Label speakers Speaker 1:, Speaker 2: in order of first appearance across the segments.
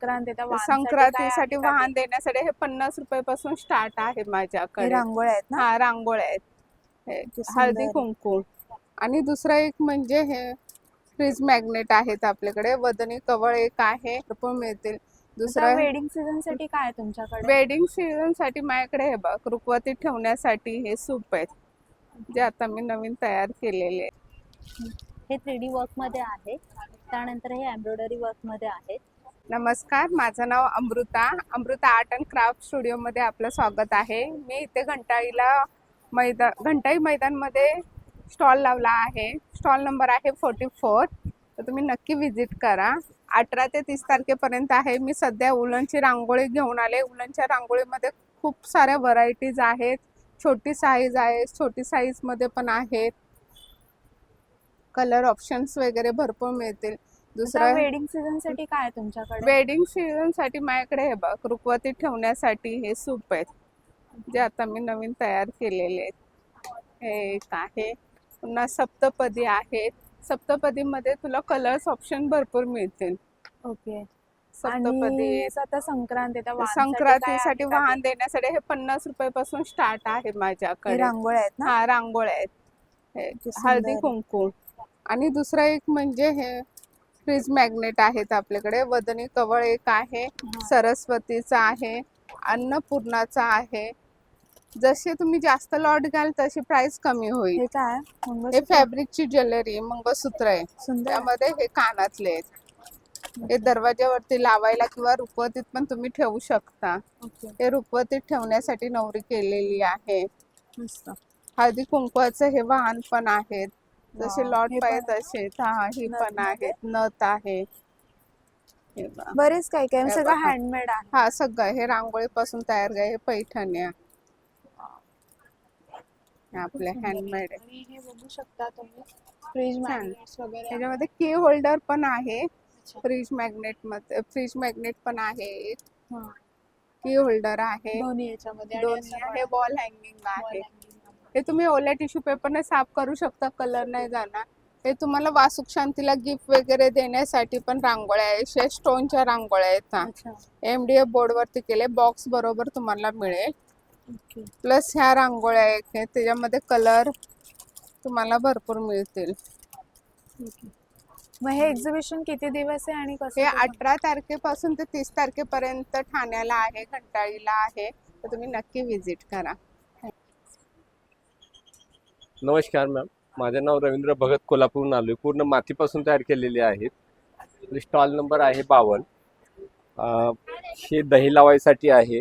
Speaker 1: संक्रांत आहे
Speaker 2: संक्रांतीसाठी वाहन देण्यासाठी हे पन्नास रुपये पासून स्टार्ट आहे?
Speaker 1: हे
Speaker 2: माझ्याकडे
Speaker 1: रांगोळ्या आहेत
Speaker 2: हा रांगोळ्या आहेत. हे हळदी. कुंकू. आणि दुसरं एक म्हणजे हे फ्रीज मॅग्नेट आहेत आपल्याकडे. वदनी कवळ एक आहे पण मिळतील. दुसरं
Speaker 1: वेडिंग सीझनसाठी काय तुमच्याकडे?
Speaker 2: वेडिंग सीझनसाठी माझ्याकडे हे बघ रुखवती ठेवण्यासाठी हे सूप आहेत. जे आता मी नवीन तयार केलेले आहेत.
Speaker 3: हे थ्री डी वर्कमध्ये आहे. त्यानंतर हे एम्ब्रॉयडरी वर्कमध्ये आहे.
Speaker 2: नमस्कार माझं नाव Amruta. Amruta art and craft स्टुडिओमध्ये आपलं स्वागत आहे. मी इथे घंटाईला मैदा घंटाई मैदानमध्ये स्टॉल लावला आहे. स्टॉल नंबर आहे फोर्टी फोर. तर तुम्ही नक्की विजिट करा. अठरा ते तीस तारखेपर्यंत आहे. मी सध्या उलनची रांगोळी घेऊन आले. उलनच्या रांगोळीमध्ये खूप साऱ्या व्हरायटीज आहेत. छोटी साईज आहे छोटी साईजमध्ये पण आहेत. कलर ऑप्शन्स वगैरे भरपूर मिळतील. दुसरं
Speaker 1: वेडिंग सीझनसाठी काय आहे तुमच्याकडे?
Speaker 2: वेडिंग सीझनसाठी माझ्याकडे हे बघ रुखवती ठेवण्यासाठी हे सूप आहेत. जे आता मी नवीन तयार केलेले आहेत. हे एक आहे. पुन्हा सप्तपदी आहेत सप्तपदीमध्ये तुला कलर्स ऑप्शन भरपूर मिळतील.
Speaker 1: ओके.
Speaker 2: सप्तपदी
Speaker 1: आणि. आता संक्रांत आहे त्या वाहनासाठी काय
Speaker 2: संक्रांतीसाठी? वाहन देण्यासाठी हे पन्नास रुपये पासून स्टार्ट आहे
Speaker 1: हे
Speaker 2: माझ्याकडे
Speaker 1: रांगोळ्या आहेत ना?
Speaker 2: हा रांगोळ्या आहेत. हे
Speaker 1: किती
Speaker 2: हळदी. कुंकू. आणि दुसरं एक म्हणजे हे फ्रीज मॅग्नेट आहेत आपल्याकडे. वदनी कवळ एक आहे सरस्वतीचा आहे अन्नपूर्णाचा आहे. जसे तुम्ही जास्त लॉट घ्याल तशी प्राइस कमी होईल.
Speaker 1: हे काय? आहे?
Speaker 2: हे
Speaker 1: मंगळसूत्र?
Speaker 2: फॅब्रिकची ज्वेलरी मंगळसूत्र आहे.
Speaker 1: सुंदर. आहे.
Speaker 2: त्यामध्ये हे कानातले आहेत. हे दरवाज्यावरती लावायला किंवा रुखवतीत पण तुम्ही ठेवू शकता.
Speaker 1: ओके.
Speaker 2: हे रुखवतीत ठेवण्यासाठी नवरी केलेली आहे.
Speaker 1: मस्त.
Speaker 2: हळदी कुंकवाचं हे वाहन पण आहेत जसे लॉट
Speaker 1: हे
Speaker 2: पाहिजे तसे हा ही पण
Speaker 1: मध्ये?
Speaker 2: आहेत नथ आहे हे बघा.
Speaker 1: बरेच काय काय
Speaker 2: हे
Speaker 1: सगळं
Speaker 2: बघा.
Speaker 1: हँडमेड आहे
Speaker 2: हा सगळं हे रांगोळीपासून तयार आहे हे पैठण्या हे आपले हँडमेड आहे
Speaker 1: आणि हे बघू शकता तुम्ही फ्रीज
Speaker 2: छान.
Speaker 1: मॅग्नेट्स वगैरे
Speaker 2: त्याच्यामध्ये की होल्डर पण आहे
Speaker 1: अच्छा.
Speaker 2: फ्रीज मॅग्नेटमध्ये फ्रीज मॅग्नेट पण आहे एक
Speaker 1: हा.
Speaker 2: की होल्डर आहे
Speaker 1: दोन्ही याच्यामध्ये आणि
Speaker 2: दोन्ही
Speaker 1: असं
Speaker 2: आहे
Speaker 1: पण
Speaker 2: वॉल हँगिंग
Speaker 1: wall
Speaker 2: आहे
Speaker 1: hanging आहे.
Speaker 2: हे तुम्ही ओल्या टिश्यू पेपरने साफ करू शकता कलर नाही जाणार. हे तुम्हाला वासुक शांतीला गिफ्ट वगैरे देण्यासाठी पण रांगोळ्या आहे स्टोनच्या रांगोळ्या आहेत एम डी एफ बोर्डवरती केले बॉक्स बरोबर तुम्हाला मिळेल. प्लस ह्या रांगोळ्या आहेत त्याच्यामध्ये कलर तुम्हाला भरपूर मिळतील.
Speaker 1: मग हे एक्झिबिशन किती दिवस आहे आणि कसं
Speaker 2: हे अठरा तारखेपासून ते तीस तारखेपर्यंत ठाण्याला आहे घंटाळीला आहे. तर तुम्ही नक्की विजिट करा.
Speaker 4: नमस्कार मॅम. माझं नाव रवींद्र भगत कोल्हापूरहून आलो आहे पूर्ण मातीपासून तयार केलेले आहेत स्टॉल नंबर आहे बावन्न. हे दही लावायसाठी आहे.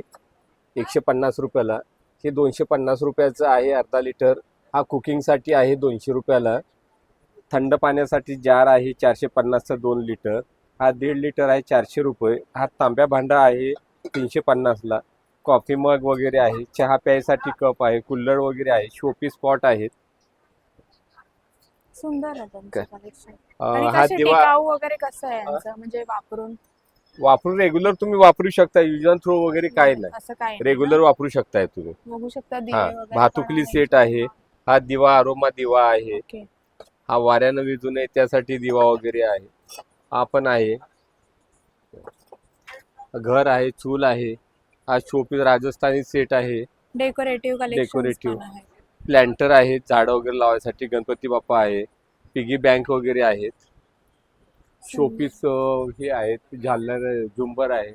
Speaker 4: एकशे पन्नास रुपयाला. हे दोनशे पन्नास रुपयाचं आहे अर्धा लिटर हा कुकिंगसाठी आहे दोनशे रुपयाला. थंड पाण्यासाठी जार आहे चारशे पन्नासचा दोन लिटर हा दीड लिटर आहे चारशे रुपये. हा तांब्या भांडा आहे तीनशे पन्नासला. कॉफी मग वगैरे आहे. चहा प्यायसाठी कप आहे. कुल्लड वगैरे आहे. शोपी स्पॉट आहेत.
Speaker 1: सुंदर आहे
Speaker 4: हा दिवा
Speaker 1: टिकाऊ वगैरे कसं आहे यांचं? म्हणजे वापरून?
Speaker 4: वापरून रेग्युलर तुम्ही वापरू शकता युज अँड थ्रो वगैरे काय नाही.
Speaker 1: असं काय नाही
Speaker 4: रेग्युलर वापरू शकताय तुम्ही?
Speaker 1: बघू शकता दिवे
Speaker 4: हा
Speaker 1: वगैरे
Speaker 4: भातुकली
Speaker 1: पण
Speaker 4: सेट आहे. हा दिवा अरोमा दिवा आहे.
Speaker 1: ओके.
Speaker 4: हा वाऱ्यानं विजू नये त्यासाठी दिवा वगैरे आहे. हा पण आहे. घर आहे चूल आहे. हा शोपीस राजस्थानी सेट आहे.
Speaker 1: Decorative collection
Speaker 4: Decorative. प्लॅन्टर आहे झाडं वगैरे लावायसाठी गणपती बाप्पा आहे पिगी बँक वगैरे आहेत. शोपीस हे आहेत झालर झुंबर आहे.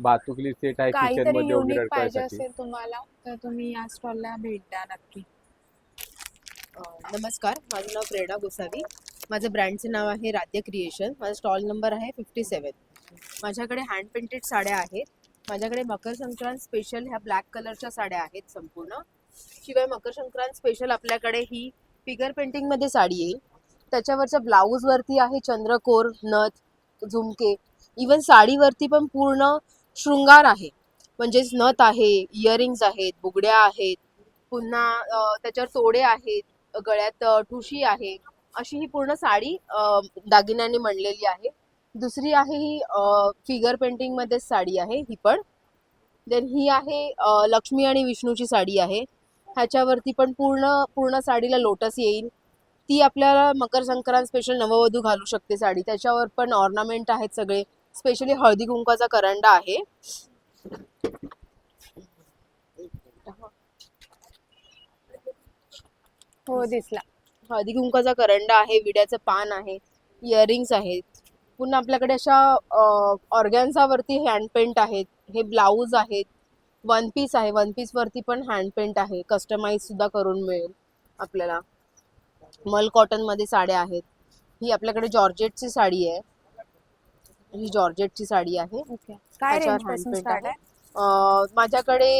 Speaker 4: भातुकली सेट आहे किचन
Speaker 1: काहीतरी
Speaker 4: मध्ये वगैरे
Speaker 1: युनिक पाहिजे
Speaker 4: अडकवायसाठी
Speaker 1: असेल तुम्हाला तर तुम्ही या स्टॉलला भेट द्या नक्की.
Speaker 5: अ, नमस्कार माझं नाव प्रेरणा गोसावी. माझं ब्रँडचं नाव आहे राध्य क्रिएशन माझा स्टॉल नंबर आहे फिफ्टी सेवन माझ्याकडे हँड पेंटेड साड्या आहेत. माझ्याकडे मकर संक्रांत स्पेशल ह्या ब्लॅक कलरच्या साड्या आहेत संपूर्ण. शिवाय मकर संक्रांत स्पेशल आपल्याकडे ही फिगर पेंटिंगमध्ये साडी येईल. त्याच्यावरच्या ब्लाऊज वरती आहे चंद्रकोर नथ झुमके. इवन साडीवरती पण पूर्ण शृंगार आहे. म्हणजेच नथ आहे इयरिंग्स आहेत बुगड्या आहेत पुन्हा त्याच्यावर तोडे आहेत गळ्यात ठुशी आहे. अशी ही पूर्ण साडी दागिन्याने दागिन्यांनी म्हणलेली आहे. दुसरी आहे ही फिगर पेंटिंगमध्ये साडी आहे ही पण. देन ही आहे लक्ष्मी आणि विष्णूची साडी आहे. ह्याच्यावरती पण पूर्ण पूर्ण साडीला लोटस येईल. ती आपल्याला मकर संक्रांत स्पेशल नववधू घालू शकते साडी. त्याच्यावर पण ऑर्नामेंट आहेत सगळे. स्पेशली हळदी कुंकाचा करंडा आहे.
Speaker 1: हो दिसला.
Speaker 5: हळदी कुंकाचा करंडा आहे विड्याचं पान आहे इयरिंग्स आहेत. पुन्हा आपल्याकडे अशा ऑर्गॅन्झावरती हँड पेंट आहेत. हे ब्लाऊज आहेत. वन पीस आहे. वन पीस वरती पण हँड पेंट आहे. कस्टमाइज सुद्धा करून मिळेल आपल्याला. मल कॉटनमध्ये साड्या आहेत. ही आपल्याकडे जॉर्जेटची साडी आहे. ही जॉर्जेटची साडी आहे.
Speaker 1: काय
Speaker 5: माझ्याकडे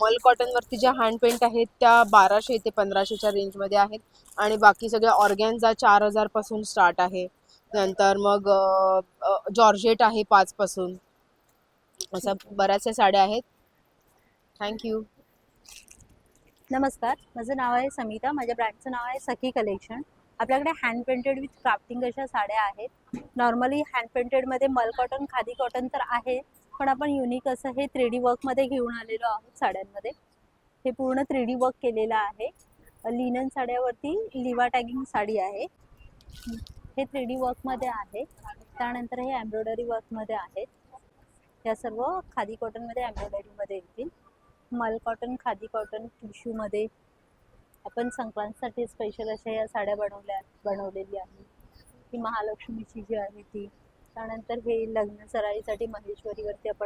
Speaker 5: मल कॉटन वरती ज्या हँड पेंट आहेत त्या बाराशे ते पंधराशेच्या रेंजमध्ये आहेत. आणि बाकी सगळ्या ऑर्गॅन्झा चार हजारपासून स्टार्ट आहे. नंतर मग जॉर्जेट आहे पाच पासून. अशा बऱ्याचशा साड्या आहेत. थँक्यू
Speaker 3: नमस्कार माझं नाव आहे समिता माझ्या ब्रँडचं नाव आहे सखी कलेक्शन. आपल्याकडे हँड प्रिंटेड विथ क्राफ्टिंग अशा साड्या आहेत. नॉर्मली हँड प्रिंटेडमध्ये मल कॉटन खादी कॉटन तर आहे पण आपण युनिक असं हे थ्री डी वर्कमध्ये घेऊन आलेलो आहोत साड्यांमध्ये. हे पूर्ण थ्री डी वर्क केलेलं आहे. लिनन साड्यावरती लिवा टॅगिंग साडी आहे. हे थ्री डी वर्कमध्ये आहे. त्यानंतर हे एम्ब्रॉयडरी वर्कमध्ये आहेत या सर्व खादी कॉटनमध्ये एम्ब्रॉयडरीमध्ये येतील. मल कॉटन खादी कॉटन टिश्यूमध्ये आपण संक्रांतसाठी स्पेशल अशा या साड्या बनवल्या बनवलेली आहे ही महालक्ष्मीची जी आहे ती. त्यानंतर हे लग्न सराईसाठी महेश्वरीवरती आपण